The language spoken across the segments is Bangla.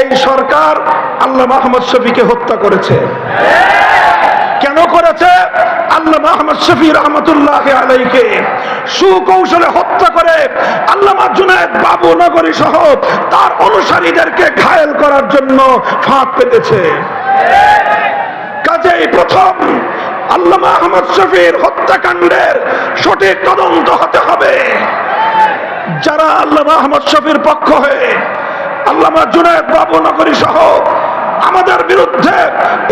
এই সরকার আল্লাহ মাহমদ শফিকে হত্যা করেছে। কেন করেছে? আল্লাহ মাহমদ শফি রহমতুল্লাহ আলাইকে সুকৌশলে হত্যা করে আল্লাহ জুনায়দ বাবু নগরী সহ তার অনুসারীদেরকে ঘায়েল করার জন্য ফাঁদ পেতেছে। কাজেই প্রথম আল্লামা আহমদ শফির হত্যাকাণ্ডের সঠিক তদন্ত হতে হবে। যারা আল্লামা আহমদ শফির পক্ষ হয়ে আল্লামা জুনায়দ বাবু নগরী সহ আমাদের বিরুদ্ধে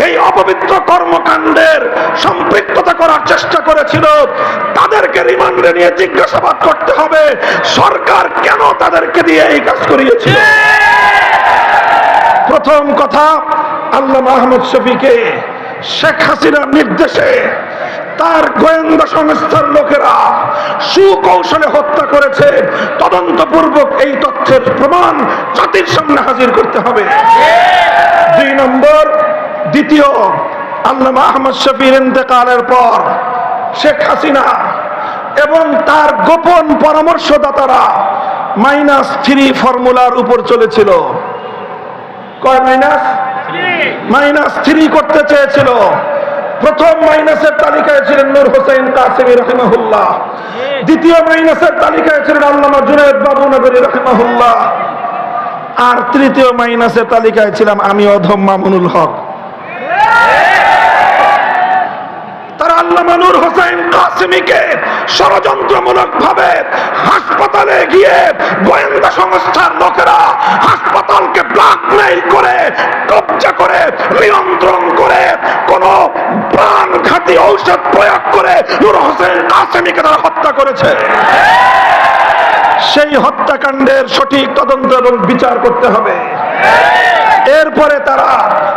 এই অপবিত্র কর্মকাণ্ডের সম্পৃক্ততা করার চেষ্টা করেছিল। তাদেরকে রিমান্ডে নিয়ে জিজ্ঞাসাবাদ করতে হবে, সরকার কেন তাদেরকে দিয়ে এই কাজ করিয়েছিল? প্রথম কথা আল্লাহ মাহমুদ শফিকে শেখ হাসিনার নির্দেশে তার গোয়েন্দা সংস্থার লোকেরা সুকৌশলে হত্যা করেছে। তদন্তপূর্বক এই তথ্যের প্রমাণ জাতির সামনে হাজির করতে হবে। দুই নম্বর দ্বিতীয় আল্লাহ আহমদ শফির ইন্তেকালের পর শেখ হাসিনা এবং তার গোপন পরামর্শদাতারা মাইনাস থ্রি ফর্মুলার উপর চলেছিল। কয় মাইনাস? মাইনাস থ্রি করতে চেয়েছিল। প্রথম মাইনাসের ছিলেন নূর হোসেন কাসেমি রহমাহুল্লাহ। দ্বিতীয় মাইনাসের তালিকায় ছিলেন আল্লামা জুনায়দ বাবু নগরী রহমাহুল্লাহ। আর তৃতীয় মাইনাসের তালিকায় ছিলাম আমি অধম মামুনুল হক। আল্লামা নূর হোসেন কাসিমিকে ষড়যন্ত্রমূলক ভাবে হাসপাতালে গিয়ে গোয়েন্দা সংস্থার লোকেরা হাসপাতালকে ব্ল্যাকমেইল করে করে, নিয়ন্ত্রণ করে, কোন প্রাণঘাতী ঔষধ প্রয়োগ করে নূর হোসেন তারা হত্যা করেছে। সেই হত্যাকাণ্ডের সঠিক তদন্ত এবং বিচার করতে হবে। এরপরে তারা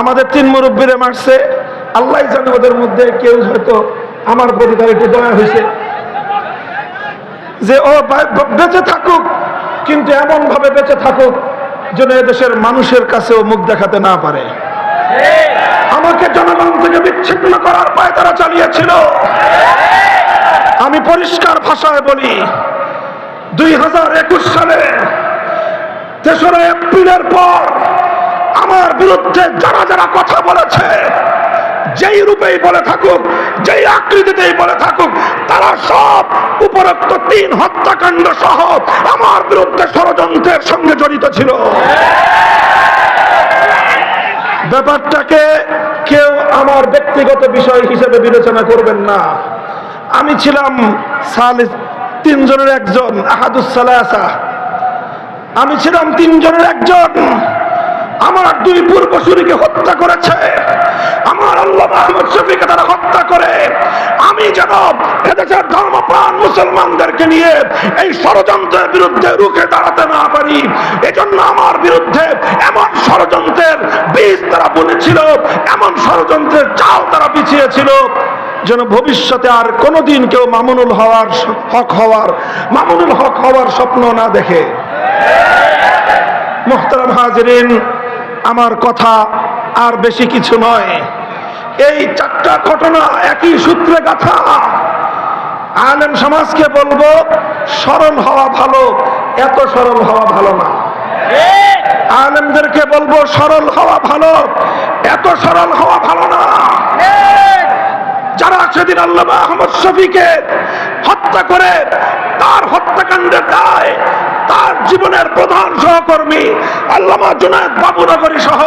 আমাদের তিন মুরব্বীরে মারছে। আল্লাহ জানে ওদের মধ্যে কেউ হয়তো আমার প্রতি তার একটু দয়া হয়েছে। যে, ও বেঁচে থাকুক, কিন্তু এমন ভাবে বেঁচে থাকুক যেন এদেশের মানুষের কাছেও মুখ দেখাতে না পারে। আমাকে জনগণ থেকে বিচ্ছিন্ন করার পায় তারা চালিয়েছিল। আমি পরিষ্কার ভাষায় বলি, দুই হাজার একুশ সালে তেসরা এপ্রিলের পর আমার বিরুদ্ধে যারা যারা কথা বলেছে, যেই রূপেই বলে থাকুক, যেই আকৃতিতেই বলে থাকুক, তারা সব উপরোক্ত তিন হত্যাকাণ্ড সহ আমার বিরুদ্ধে ষড়যন্ত্রের সঙ্গে জড়িত ছিল। ব্যাপারটাকে কেউ আমার ব্যক্তিগত বিষয় হিসেবে বিবেচনা করবেন না। আমি ছিলাম তিনজনের একজন আহাদুসালাসা আমি ছিলাম তিনজনের একজন। আমার দুই পূর্বসূরিকে হত্যা করেছে। আমার আল্লাহ আহমদ শফিকে তারা হত্যা করে। আমি যেন এদেশের ধর্মপ্রাণ মুসলমানদেরকে নিয়ে এই ষড়যন্ত্রের বিরুদ্ধে রুখে দাঁড়াতে না পারি। এজন্য আমার বিরুদ্ধে এমন ষড়যন্ত্রের বীজ তারা বলেছিল এমন ষড়যন্ত্রের চাল তারা বিছিয়েছিল, যেন ভবিষ্যতে আর কোনোদিন কেউ মামুনুল হওয়ার হক হওয়ার, মামুনুল হক হওয়ার স্বপ্ন না দেখে। মোহতারাম হাজরিন আমার কথা আর বেশি কিছু নয়। এই চারটা ঘটনা একই সূত্রে গাথা। আলেম সমাজকে বলব সরল হওয়া ভালো, এত সরল হওয়া ভালো না। আলেমদেরকে বলব সরল হওয়া ভালো, এত সরল হওয়া ভালো না। যারা সেদিন আল্লাহ আহমদ শফিকে হত্যা করে, তার হত্যাকাণ্ডের দায় তার জীবনের প্রধান সহকর্মী আল্লামা জুনায়দ বাবুনগরী সহ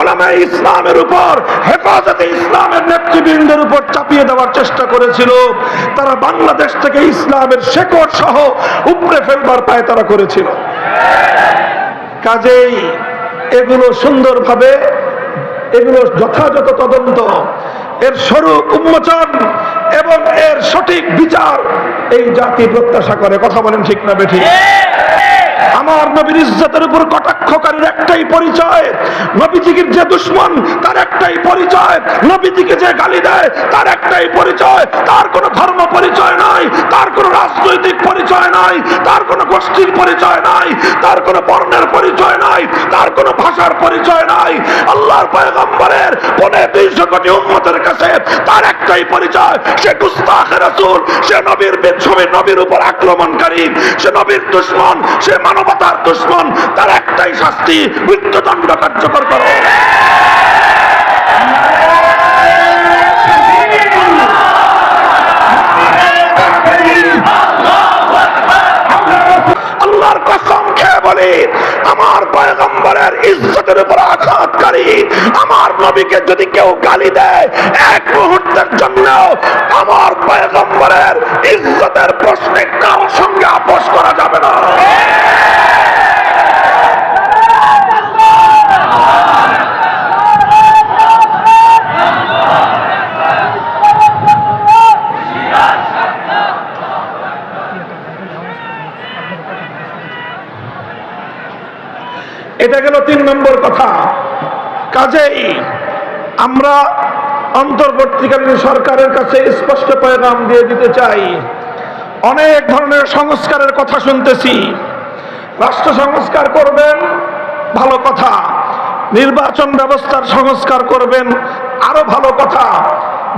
ওলামা ইসলামের উপর, হেফাজতে ইসলামের নেতৃবৃন্দের উপর চাপিয়ে দেওয়ার চেষ্টা করেছিল। তারা বাংলাদেশ থেকে ইসলামের শেকড় সহ উপড়ে ফেলবার পায় তারা করেছিল। কাজেই এগুলো সুন্দরভাবে, এগুলো যথাযথ তদন্ত, এর স্বরূপ উন্মোচন এবং এর সঠিক বিচার এই জাতি প্রত্যাশা করে। কথা বলেন ঠিক না বেঠিক আমার নবীর ইজ্জতের উপর কটাক্ষকারীর একটাই পরিচয়। নবীজির যে দুশ্মন, তার একটাই পরিচয়। নবীজিকে যে গালি দেয়, তার একটাই পরিচয়। তার কোনো ধর্ম পরিচয় নাই, তার কোনো রাজনৈতিক পরিচয় নাই, তার কোনো গোষ্ঠীর পরিচয় নাই, তার কোনো বর্ণের পরিচয় নাই, তার কোনো ভাষার পরিচয় নাই। আল্লাহর পয়গম্বরের পনে দুইশো কোটি উম্মতের কাছে তার একটাই পরিচয়। সে গুস্তাখ রাসূল, সে নবীর ছবি, নবীর উপর আক্রমণকারী, সে নবীর দুশ্মন, সে মানবতার দুশ্মন তার একটাই শাস্তি মৃত্যুদণ্ড কার্যকর করো। বলি, আমার পয়গম্বরের ইজ্জতের উপর আঘাতকারী, আমার নবীকে যদি কেউ গালি দেয়, এক মুহূর্তের জন্য আমার পয়গম্বরের ইজ্জতের প্রশ্নে কারোর সঙ্গে আপোষ করা যাবে না। এটা গেল তিন নম্বর কথা। কাজেই আমরা অন্তর্বর্তীকালীন সরকারের কাছে স্পষ্ট পয়গাম দিয়ে দিতে চাই। অনেক ধরনের সংস্কারের কথা শুনতেছি। রাষ্ট্র সংস্কার করবেন, ভালো কথা। নির্বাচন ব্যবস্থার সংস্কার করবেন, আরও ভালো কথা।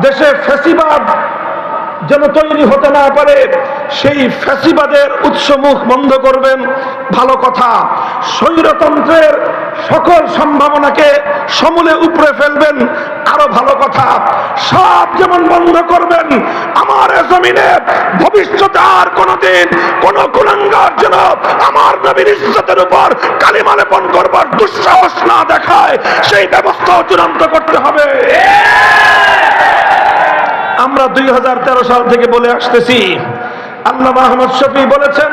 দেশে ফেসিবাদ যেন তৈরি হতে না পারে, সেই ফ্যাসিবাদের উৎসমুখ বন্ধ করবেন। ভালো কথা, স্বৈরতন্ত্রের সকল সম্ভাবনাকে সমূলে উপরে ফেলবেন। আরও ভালো কথা, সব যেমন বন্ধ করবেন, আমার জমিনে ভবিষ্যতে আর কোনোদিন কোন কুলাঙ্গার যেন আমার নবীর ইজ্জতের উপর কালিমা লেপন করবার দুঃসাহস না দেখায়, সেই ব্যবস্থাও চূড়ান্ত করতে হবে। আমরা দুই হাজার তেরো সাল থেকে বলে আসতেছি। আল্লাহ মাহমুদ শফি বলেছেন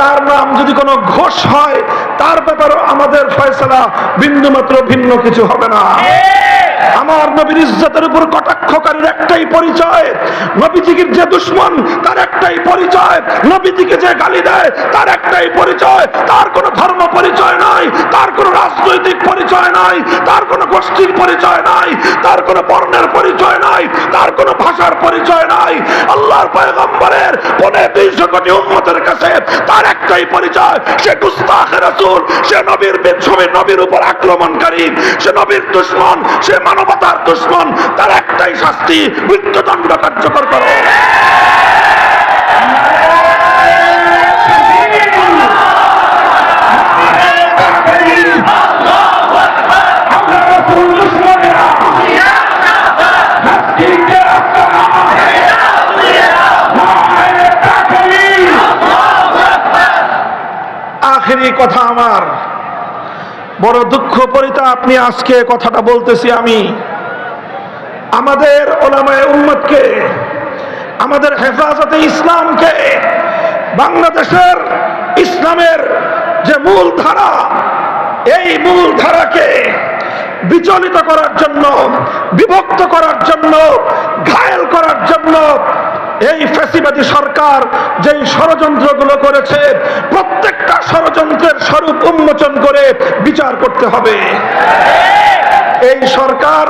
তার নাম যদি কোনো ঘোষ হয়, তার ব্যাপারে আমাদের ফয়সলা বিন্দুমাত্র ভিন্ন কিছু হবে না। আমার নবীর ইজ্জতের উপর কটাক্ষকারীর একটাই পরিচয়, নবীজির যে দুশ্মন, তার একটাই পরিচয়, নবীজিকে যে গালি দেয়, তার একটাই পরিচয়, তার কোনো ধর্ম পরিচয় নাই, তার কোনো রাজনৈতিক পরিচয় নাই, তার কোনো গোষ্ঠীর পরিচয় নাই, তার কোনো বর্ণের পরিচয় নাই, তার কোনো ভাষার পরিচয় নাই। আল্লাহর পয়গম্বরের পনে দুইশো কোটি উম্মতের কাছে তার পরিচয়, সে গুস্তাখ রাসূল, সে নবীর বেছবে, নবীর উপর আক্রমণকারী, সে নবীর দুশ্মন, সে মানবতার দুশ্মন, তার একটাই শাস্তি, মৃত্যুদণ্ড কার্যকর করো। আখেরি কথা আমার। বড় দুঃখ পরিতাপ নিয়ে আজকে কথাটা বলতেছি আমি। আমাদের ওলামায় উম্মতকে, আমাদের হেফাজতে ইসলামকে, বাংলাদেশের ইসলামের যে মূল ধারা এই মূল ধারাকে বিচলিত করার জন্য, বিভক্ত করার জন্য, ঘায়েল করার জন্য এই ফ্যাসিবাদী সরকার যেই ষড়যন্ত্রগুলো করেছে, প্রত্যেকটা ষড়যন্ত্রের স্বরূপ উন্মোচন করে বিচার করতে হবে। এই সরকার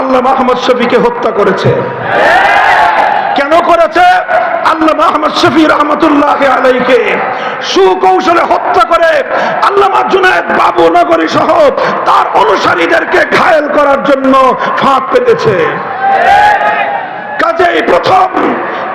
আল্লাহ মাহমদ শফিকে হত্যা করেছে। কেন করেছে? আল্লাহ মাহমদ শফি রহমতুল্লাহ আলাইকে সুকৌশলে হত্যা করে আল্লামা জুনায়দ বাবু নগরী সহ তার অনুসারীদেরকে ঘায়েল করার জন্য ফাঁদ পেতেছে। কাজেই প্রথম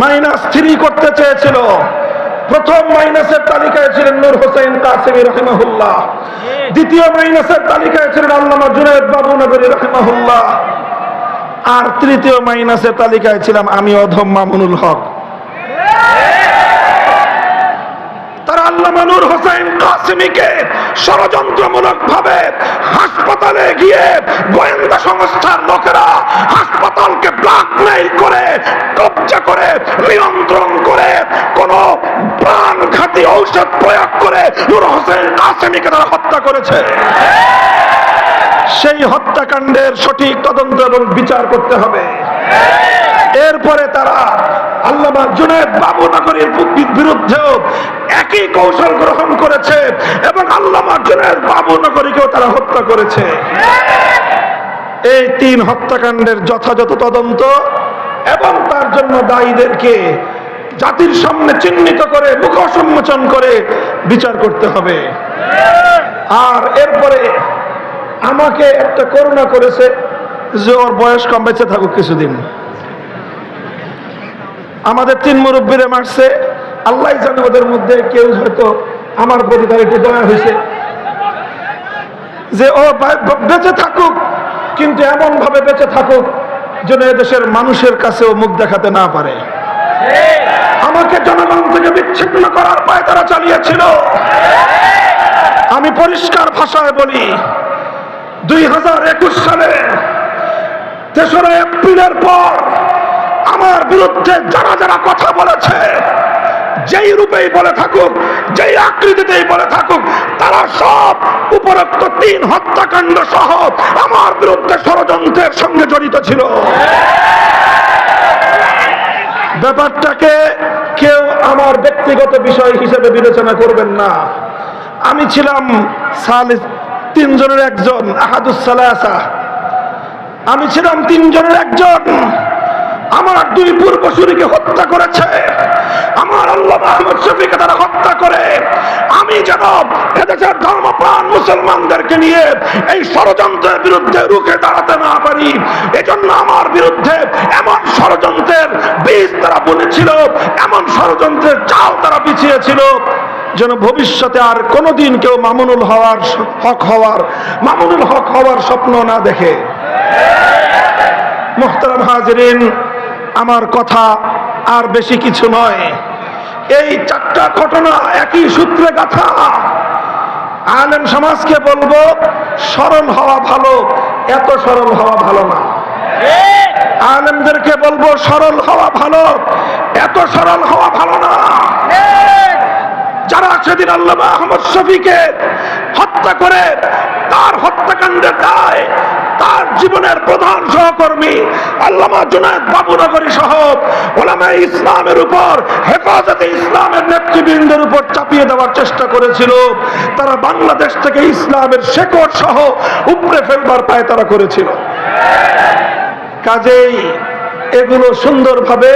মাইনাস থ্রি করতে চেয়েছিল। প্রথম মাইনাসের তালিকায় ছিলেন নূর হোসেন কাসিম রহিমাহুল্লাহ। দ্বিতীয় মাইনাসের তালিকায় ছিলেন আল্লামা জুনায়দ বাবু নগরী রহিমাহুল্লাহ। আর তৃতীয় মাইনাসের তালিকায় ছিলাম আমি অধম মামুনুল হক। তারা আল্লামা নূর হোসেন কাসিমিকে ষড়যন্ত্রমূলক ভাবে হাসপাতালে গিয়ে গোয়েন্দা সংস্থার লোকেরা হাসপাতালকে ব্ল্যাকমেইল করে, কবজা করে, নিয়ন্ত্রণ করে, কোন প্রাণঘাতী ঔষধ প্রয়োগ করে নূর হোসেন কাসিমিকে তারা হত্যা করেছে। সেই হত্যাকাণ্ডের সঠিক তদন্ত এবং বিচার করতে হবে। এরপরে তারা আল্লামা জুনায়দ বাবু নগরীর বিরুদ্ধেও একই কৌশল গ্রহণ করেছে এবং আল্লামা জুনায়দ বাবু নগরীকেও তারা হত্যা করেছে। এই তিন হত্যাকাণ্ডের যথাযথ তদন্ত এবং তার জন্য দায়ীদেরকে জাতির সামনে চিহ্নিত করে মুখ সম্মোচন করে বিচার করতে হবে। আর এরপরে আমাকে একটা করুণা করেছে যে ওর বয়স কম, বেঁচে থাকুক কিছুদিন। আমাদের তিন মুরব্বীরে মারছে। আল্লাহ জানে ওদের মধ্যে কেউ হয়তো আমার প্রতি তার একটু দয়া হয়েছে। যে ও বেঁচে থাকুক, কিন্তু এমন ভাবে বেঁচে থাকুক যেন এদেশের মানুষের কাছেও মুখ দেখাতে না পারে। আমাকে জনগণ থেকে বিচ্ছিন্ন করার পায় তারা চালিয়েছিল। আমি পরিষ্কার ভাষায় বলি, দুই হাজার একুশ সালে তেসরা এপ্রিলের পর আমার বিরুদ্ধে যারা যারা কথা বলেছে, যেই রূপেই বলে থাকুক, যেই আকৃতিতেই বলে থাকুক, তারা সব উপরোক্ত তিন হত্যাকাণ্ড সহ আমার বিরুদ্ধে ষড়যন্ত্রের সঙ্গে জড়িত ছিল। ব্যাপারটাকে কেউ আমার ব্যক্তিগত বিষয় হিসেবে বিবেচনা করবেন না। আমি ছিলাম সালিস তিনজনের একজন আহাদুসালাসা আমি ছিলাম তিনজনের একজন আমার দুই পূর্বসূরিকে হত্যা করেছে। আমার আল্লাহ আহমদ শফিকে তারা হত্যা করে। আমি যেন এদেশের ধর্মপ্রাণ মুসলমানদেরকে নিয়ে এই ষড়যন্ত্রের বিরুদ্ধে রুখে দাঁড়াতে না পারি। এজন্য আমার বিরুদ্ধে এমন ষড়যন্ত্রের বীজ তারা বুনেছিল, এমন ষড়যন্ত্রের চাল তারা বিছিয়েছিল, যেন ভবিষ্যতে আর কোনোদিন কেউ মামুনুল হওয়ার হক হওয়ার, মামুনুল হক হওয়ার স্বপ্ন না দেখে। মোহতারাম হাজরিন আমার কথা আর বেশি কিছু নয়। এই চারটা ঘটনা একই সূত্রে গাথা। আলেম সমাজকে বলব সরল হওয়া ভালো, এত সরল হওয়া ভালো না। আলেমদেরকে বলব সরল হওয়া ভালো, এত সরল হওয়া ভালো না। যারা সেদিন আল্লাহ আহমদ শফিকে হত্যা করে, তার হত্যাকাণ্ডের দায় তার জীবনের প্রধান সহকর্মী আল্লামা জুনায়দ বাবুনগরী সহ ওলামা ইসলামের উপর, হেফাজতে ইসলামের নেতৃবৃন্দের উপর চাপিয়ে দেওয়ার চেষ্টা করেছিল। তারা বাংলাদেশ থেকে ইসলামের শেকড় সহ উপড়ে ফেলবার পায় তারা করেছিল। কাজেই এগুলো সুন্দরভাবে,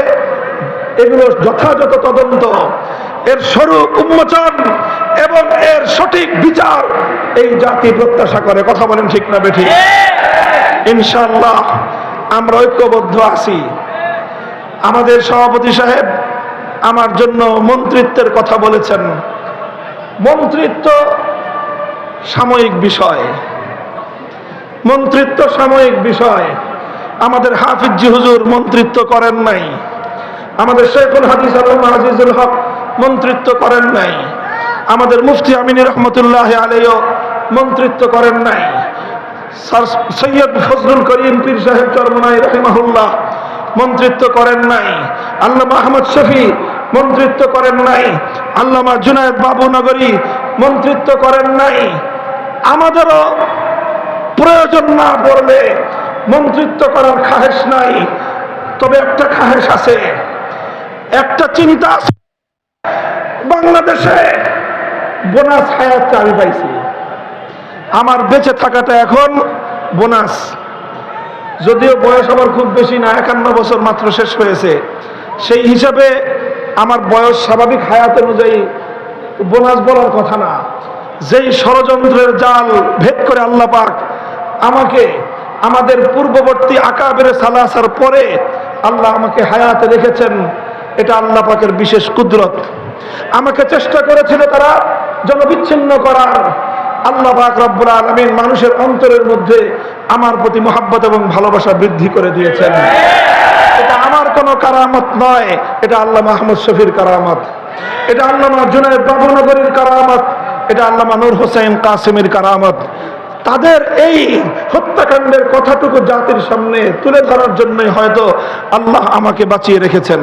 এগুলো যথাযথ তদন্ত এর স্বরূপ উন্মোচন এবং এর সঠিক বিচার এই জাতি প্রত্যাশা করে। কথা বলেন ঠিক না বেঠিক? ইনশাআল্লাহ, আমরা ঐক্যবদ্ধ আছি। আমাদের সভাপতি সাহেব আমার জন্য মন্ত্রিত্বের কথা বলেছেন। মন্ত্রিত্ব সাময়িক বিষয়। মন্ত্রিত্ব সাময়িক বিষয়। আমাদের হাফিজি হুজুর মন্ত্রিত্ব করেন নাই। আমাদের শেখুল হাদিস আল্লামা আজিজুল হক মন্ত্রিত্ব করেন নাই। আমাদের মুফতি আমিনী রহমতুল্লাহ আলাইও মন্ত্রিত্ব করেন নাই। সৈয়দ ফজলুল করিম পীর সাহেব চরমনাই রহিমাহুল্লাহ মন্ত্রিত্ব করেন নাই। আল্লামা আহমদ শফি মন্ত্রিত্ব করেন নাই। আল্লামা জুনায়দ বাবু নগরী মন্ত্রিত্ব করেন নাই। আমাদেরও প্রয়োজন না পড়লে মন্ত্রিত্ব করার খাহেশ নাই। তবে একটা খাহেস আছে। একটা চিন্তা আছে বাংলাদেশে বোনাস হায়াত আমি পাইছি। আমার বেঁচে থাকাটা এখন বোনাস। যদিও বয়স আমার খুব বেশি না, একান্ন বছর মাত্র শেষ হয়েছে। সেই হিসাবে আমার বয়স স্বাভাবিক হায়াত অনুযায়ী বোনাস বলার কথা না। যেই ষড়যন্ত্রের জাল ভেদ করে আল্লাহ পাক আমাকে আমাদের পূর্ববর্তী আকাবের সালাসার পরে আল্লাহ আমাকে হায়াতে রেখেছেন। এটা আল্লাহ পাকের বিশেষ কুদরত। আমাকে চেষ্টা করেছিল তারা জনবিচ্ছিন্ন করার। আল্লাহ পাক রব্বুল আলমিন মানুষের অন্তরের মধ্যে আমার প্রতি মোহাব্বত এবং ভালোবাসা বৃদ্ধি করে দিয়েছেন। এটা আমার কোনো কারামত নয়, এটা আল্লাহ মাহমুদ শফির কারামত। এটা আল্লামা জুনায়দ বাবুনগরীর কারামত, এটা আল্লামা নূর হোসেন কাসিমের কারামত। তাদের এই হত্যাকাণ্ডের কথাটুকু জাতির সামনে তুলে ধরার জন্যই হয়তো আল্লাহ আমাকে বাঁচিয়ে রেখেছেন।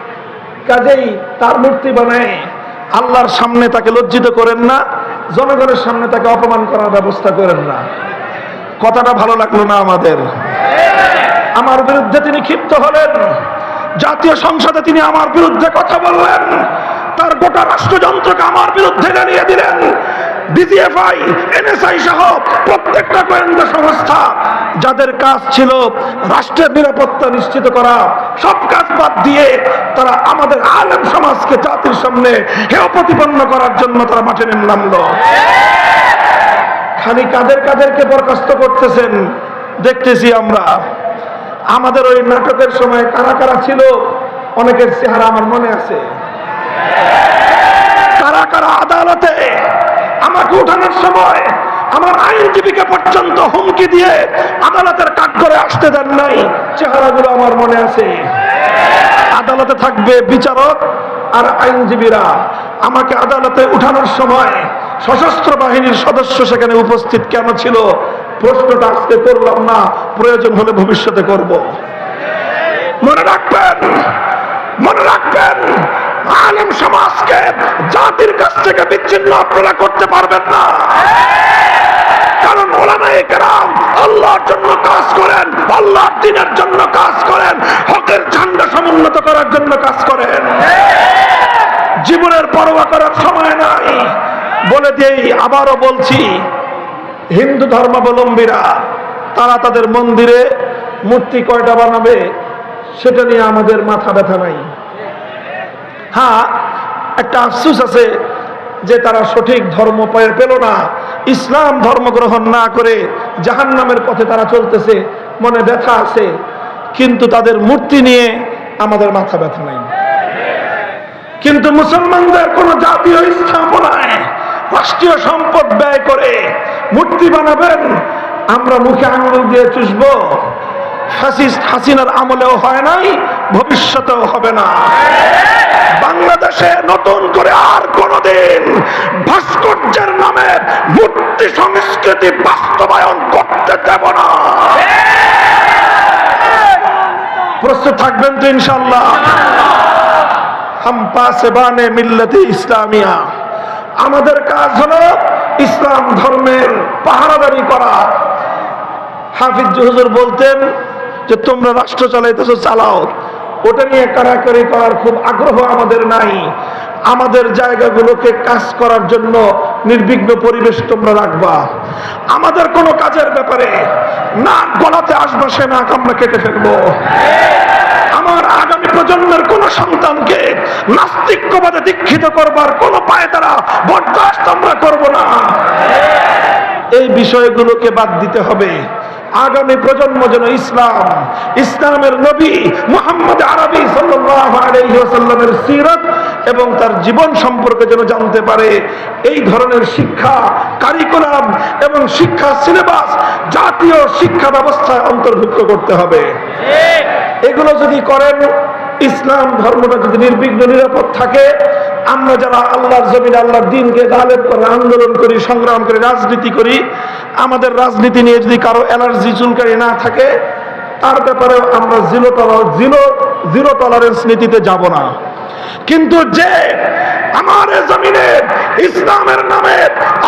কাজেই তার মূর্তি বানায়। আল্লাহর সামনে তাকে লজ্জিত করেন না, জনগণের সামনে তাকে অপমান করার ব্যবস্থা করেন না। কথাটা ভালো লাগল না আমাদের? আমার বিরুদ্ধে তিনি ক্ষিপ্ত হলেন। জাতীয় সংসদে তিনি আমার বিরুদ্ধে কথা বললেন। তার গোটা রাষ্ট্রযন্ত্রকে আমার বিরুদ্ধে জানিয়ে দিলেন। ডিজিএফআই, এনএসআই সহ প্রত্যেকটা গোয়েন্দা সংস্থা, যাদের কাজ ছিল রাষ্ট্রের নিরাপত্তা নিশ্চিত করা, সব কাজ বাদ দিয়ে তারা আমাদের আলেম সমাজকে জাতির সামনে হেয় প্রতিপন্ন করার জন্য তারা মাঠে নেমে নামলো। খালি কাদের কাদেরকে বরখাস্ত করতেছেন, দেখতেছি আমরা। আমাদের ওই নাটকের সময় কারা কারা ছিল, অনেকের চেহারা আমার মনে আছে। কারা কারা আদালতে আমাকে উঠানোর সময় আমার আইনজীবীকে পর্যন্ত হুমকি দিয়ে আদালতের কাঠ করে আসতে দেন নাই। চেহারাগুলো আমার মনে আছে। আদালতে থাকবে বিচারক আর আইনজীবীরা। আমাকে আদালতে উঠানোর সময় সশস্ত্র বাহিনীর সদস্য সেখানে উপস্থিত কেন ছিল? প্রশ্নটা আজকে করলাম না, প্রয়োজন হলে ভবিষ্যতে করব। মনে রাখবেন মনে রাখবেন, আলেম সমাজকে জাতির কাছ থেকে বিচ্ছিন্ন আপনারা করতে পারবেন না। কাজ করেন হকের করার জন্য কাজ করেন। জীবনের পরোয়া করার সময় নাই। বলে দিয়েই আবারও বলছি, হিন্দু ধর্মাবলম্বীরা, তারা তাদের মন্দিরে মূর্তি কয়টা বানাবে, সেটা নিয়ে আমাদের মাথা ব্যথা নাই। হ্যাঁ একটা আফসুস আছে যে তারা সঠিক ধর্ম পেল না, ইসলাম ধর্ম গ্রহণ না করে জাহান নামের পথে তারা চলতেছে, মনে ব্যথা আছে, কিন্তু তাদের মূর্তি নিয়ে আমাদের মাথা ব্যথা নাই। কিন্তু মুসলমানদের কোন জাতীয় স্থাপনায় রাষ্ট্রীয় সম্পদ ব্যয় করে মূর্তি বানাবেন, আমরা মুখে আঙুল দিয়ে চুষবো হাসিনার আমলেও হয় নাই, ভবিষ্যতেও হবে না। বাংলাদেশে নতুন করে আর কোনদিন ভাস্কর্যের নামে মূর্তি সংস্কৃতি বাস্তবায়ন করতে দেব না। প্রস্তুত থাকবেন তো ইনশাল্লাহ হাম পাসেবানে মিল্লতে ইসলামিয়া। আমাদের কাজ হলো ইসলাম ধর্মের পাহারাদারি করা। হাফিজ হুজুর বলতেন যে তোমরা রাষ্ট্র চালাইতেছো, চালাও। ওটা নিয়ে কারাকারি করার খুব আগ্রহ আমাদের নাই। আমাদের জায়গাগুলোকে কাজ করার জন্য নির্বিঘ্ন পরিবেশ তোমরা রাখবা। আমাদের কোনো কাজের ব্যাপারে না গলাতে আসবা, সে নাক আমরা কেটে ফেলব। আমার আগামী প্রজন্মের কোন সন্তানকে নাস্তিক্যবাদে দীক্ষিত করবার কোন পায়ে তারা বরদাস্ত আমরা করব না। এই বিষয়গুলোকে বাদ দিতে হবে। আগামী প্রজন্ম যেন ইসলাম ইসলামের নবী মোহাম্মদ আরবি সাল্লামের সিরত এবং তার জীবন সম্পর্কে যেন জানতে পারে। এই ধরনের শিক্ষা কারিকুলাম এবং শিক্ষা সিলেবাস জাতীয় শিক্ষা ব্যবস্থায় অন্তর্ভুক্ত করতে হবে। এগুলো যদি করেন ইসলাম ধর্মটা যদি নির্বিঘ্ন নিরাপদ থাকে, আমরা যারা আল্লাহর জমিন আল্লাহর দিনকে গালেব করে, আন্দোলন করি, সংগ্রাম করি, রাজনীতি করি, আমাদের রাজনীতি নিয়ে যদি কারও অ্যালার্জি চুলকারি না থাকে, তার ব্যাপারে আমরা জিরো জিরো জিরো টলারেন্স নীতিতে যাব না। কিন্তু যে আমার জমিনে, ইসলামের নামে,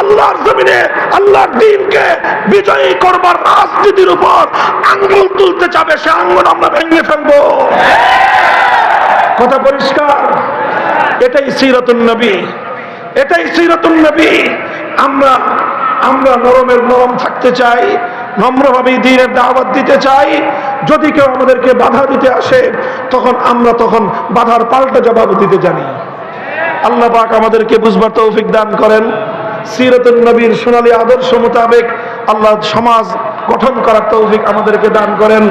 আল্লাহর জমিনে, আল্লাহর দিনকে বিজয়ী করবার রাজনীতির উপর আঙ্গুল তুলতে চাবে, সে আঙ্গুল আমরা ভেঙে ফেলব। কথা পরিষ্কার? এটাই সিরাতুন নবী। এটাই সিরাতুন নবী। আমরা আমরা নরমের নরম থাকতে চাই, নম্রভাবে দিনের দাওয়াত দিতে চাই। যদি কেউ আমাদেরকে বাধা দিতে আসে, তখন আমরা তখন বাধার পাল্টা জবাব দিতে জানি। আল্লাহ পাক আমাদেরকে বুঝবার তৌফিক দান করেন। সিরাতুন নবীর সোনালী আদর্শ মোতাবেক আল্লাহ সমাজ গঠন করার তৌফিক আমাদেরকে দান করেন।